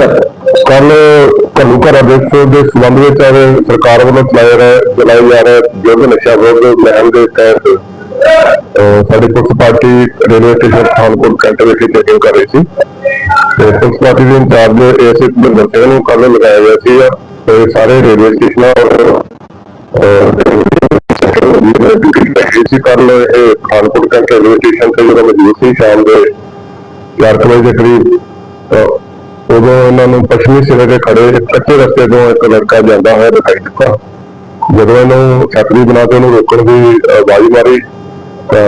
ਕੱਲ ਘੱਲੂ ਘਰਾ ਦੇ ਦੇ ਵਿੱਚ ਔਰ ਸਰਕਾਰ ਵੱਲੋਂ ਚਲਾਏ ਰਹੇ ਚਲਾਏ ਜਾ ਰਹੇ ਯੁੱਧ ਨਸ਼ਾ ਵਿਰੋਧ ਮੁਹਿੰਮ ਦੇ ਤਹਿਤ ਸਾਡੀ police party railway station Pathankot canter ਵਿਖੇ ਚੈਕਿੰਗ ਕਰ ਰਹੀ ਸੀ। ਤੇ ਪੁਲਿਸ ਪਾਰਟੀ ਦੇ ਇੰਚਾਰਜ ਏਐਸਏ ਭਿੰਦਰ ਸਿੰਘ ਨੂੰ ਕੱਲ ਲਗਾਇਆ ਗਿਆ ਸੀ ਤੇ ਸਾਰੇ ਰੇਲਵੇ ਸਟੇਸ਼ਨਾਂ ਔਰ ਸੀ ਕੱਲ ਇਹ ਪਠਾਨਕੋਟ ਕੈਂਟਰ ਰੇਲਵੇ ਸਟੇਸ਼ਨ ਤੇ ਜਦੋਂ ਮੌਜੂਦ ਸੀ, ਸ਼ਾਮ ਦੇ 4 ਵਜੇ ਦੇ ਕਰੀਬ ਉਦੋਂ ਇਹਨਾਂ ਨੂੰ ਪੱਛਮੀ ਸਿਰੇ ਤੇ ਖੜੇ ਇੱਕ ਕੱਚੇ ਰਸਤੇ ਤੋਂ ਇੱਕ ਲੜਕਾ ਜਾਂਦਾ ਹੋਇਆ ਦਿਖਾਈ ਦਿੱਤਾ। ਜਦੋਂ ਇਹਨੂੰ ਛਤਰੀ ਬਣਾ ਕੇ ਉਹਨੂੰ ਰੋਕਣ ਦੀ ਆਵਾਜ਼ ਮਾਰੀ, ਤਾਂ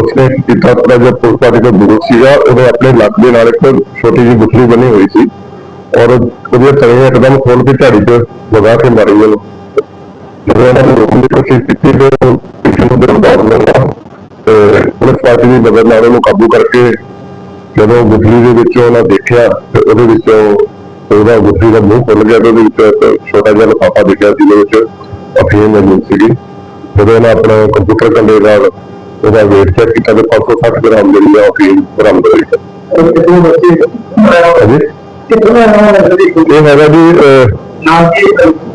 ਉਸਨੇ ਕੀਤਾ ਥੋੜਾ ਜਿਹਾ ਪੁਲਿਸ ਪਾਰਟੀ ਤੋਂ ਦੂਰ ਸੀਗਾ ਉਹਦੇ ਆਪਣੇ ਲੱਕ ਦੇ ਨਾਲ ਇੱਕ ਛੋਟੀ ਜਿਹੀ ਗੁੱਠਲੀ ਬਣੀ ਹੋਈ ਸੀ ਔਰ ਉਹਦੇ ਤਲੀਆਂ ਇੱਕਦਮ ਖੋਲ ਕੇ ਝਾੜੀ 'ਚ ਲਗਾ ਕੇ ਮਾਰੀ ਉਹਨੂੰ। ਜਦੋਂ ਇਹਨਾਂ ਨੂੰ ਰੋਕਣ ਦੀ ਕੋਸ਼ਿਸ਼ ਕੀਤੀ ਤੇ ਪਿੱਛੇ ਨੂੰ ਦੌੜ ਲੱਗਾ ਤੇ ਪੁਲਿਸ ਪਾਰਟੀ ਦੀ ਮਦਦ ਨਾਲ ਉਹਨੂੰ ਕਾਬੂ ਕਰਕੇ ਜਦੋਂ ਗੁੱਠਲੀ ਦੇ ਵਿੱਚੋਂ ਉਹਨਾਂ ਦੇਖਿਆ ਤੇ ਉਹਦੇ ਵਿੱਚੋਂ ਉਹਦਾ ਗੁੱਠਲੀ ਦਾ ਮੂੰਹ ਖੁੱਲ ਗਿਆ ਤੇ ਉਹਦੇ ਵਿੱਚ ਇੱਕ ਛੋਟਾ ਜਿਹਾ ਲਿਫਾਫਾ ਦਿਖਿਆ ਸੀ ਜਿਹਦੇ ਵਿੱਚ ਅਫੀਮ ਮੌਜੂਦ ਸੀਗੀ। ਜਦੋਂ ਉਹਨਾਂ ਆਪਣਾ ਕੰਪਿਊਟਰ ਕੰਡੇ ਨਾਲ ਉਹਦਾ weight ਚੈੱਕ ਕੀਤਾ ਤੇ 560 ਗ੍ਰਾਮ ਜਿਹੜੀ ਆ ਅਫੀਮ ਬਰਾਮਦ ਹੋਈ। ਹੈ ਹਾਂਜੀ? ਇਹ ਹੈਗਾ ਜੀ ਅਹ,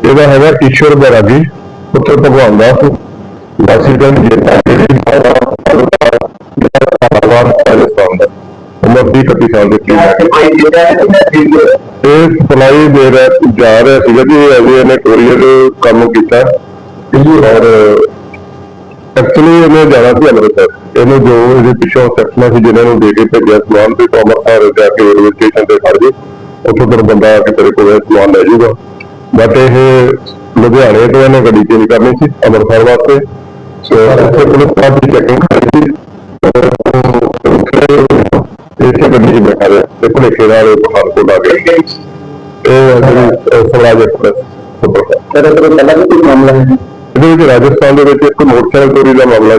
ਇਹਦਾ ਹੈਗਾ ਈਸ਼ਵਰ ਬੈਰਾਗੀ ਪੁੱਤਰ ਭਗਵਾਨ ਦਾਸ। ਵਾਸੀ ਪਿੰਡ ਜੇਤਾ ਸਾਲ ਦੇ ਕਰੀਬ ਹੈ। ਇਹ ਸਪਲਾਈ ਦੇ ਰਿਹਾ ਜਾ ਰਿਹਾ ਸੀਗਾ ਜੀ ਅਜੇ ਇਹਨੇ ਕੋਰੀਅਰ ਕੰਮ ਕੀਤਾ। ਔਰ ਐਕਚੁਅਲੀ ਇਹਨੇ ਜਾਣਾ ਸੀ ਅੰਮ੍ਰਿਤਸਰ। ਇਹਨੂੰ ਜੋ ਇਹਦੇ ਪਿੱਛੋਂ ਸੈਕਸ਼ਨਾਂ ਸੀ ਜਿਹਨਾਂ ਨੂੰ ਦੇ ਕੇ ਭੇਜਿਆ ਸਮਾਨ ਤੇ ਅੰਮ੍ਰਿਤਸਰ ਜਾ ਕੇ ਰੇਲਵੇ ਸਟੇਸ਼ਨ ਤੇ ਖੜ ਗਏ। ਉੱਥੋਂ ਫਿਰ ਬੰਦਾ ਆ ਕੇ ਤੇਰੇ ਕੋਲ ਸਮਾਨ ਲੈ ਜਾਊਗਾ। ਬਟ ਇਹ ਲੁਧਿਆਣੇ ਤੋਂ ਇਹਨੇ ਗੱਡੀ ਚੇਂਜ ਕਰਨੀ ਸੀ ਅੰਮ੍ਰਿਤਸਰ ਵਾਸਤੇ। ਸੋ ਇੱਥੇ ਪੁਲਿਸ ਪਾਰਟੀ ਚੈਕਿੰਗ ਕਰ ਰਹੀ ਸੀ। ਭੁਲੇਖੇ ਨਾਲ ਇਹ ਪਠਾਨਕੋਟ ਆ ਗਿਆ ਇਹ ਹੈ ਜਿਹੜੀ ਅਹ, ਸਵਰਾਜ ਐਕਸਪ੍ਰੈਸ ਇਹਦੇ ਵਿੱਚ ਰਾਜਸਥਾਨ ਦੇ ਵਿੱਚ ਇੱਕ ਮੋਟਰਸਾਈਕਲ ਚੋਰੀ ਦਾ ਮਾਮਲਾ ਹੈ।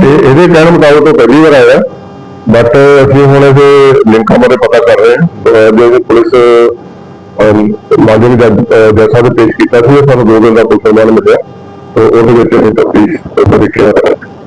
ਤੇ ਇਹਦੇ ਕਹਿਣ ਮੁਤਾਬਕ ਉਹ ਪਹਿਲੀ ਵਾਰ ਆਇਆ ਬਟ ਅਸੀਂ ਹੁਣ ਇਹਦੇ ਲਿੰਕਾਂ ਬਾਰੇ ਪਤਾ ਕਰ ਰਹੇ ਹਾਂ। ਜੋ ਪੁਲਿਸ ਮਾਜਨ ਜੈਸਾ ਦੇ ਪੇਸ਼ ਕੀਤਾ ਸੀ ਉਹ ਸਾਨੂੰ ਦੋ ਦਿਨ ਦਾ ਪੁਲਿਸ ਰਿਮਾਂਡ ਮਿਲਿਆ। ਤੇ ਉਹਦੇ ਵਿੱਚ ਅਸੀਂ ਤਫਤੀਸ਼ ਨਾਲ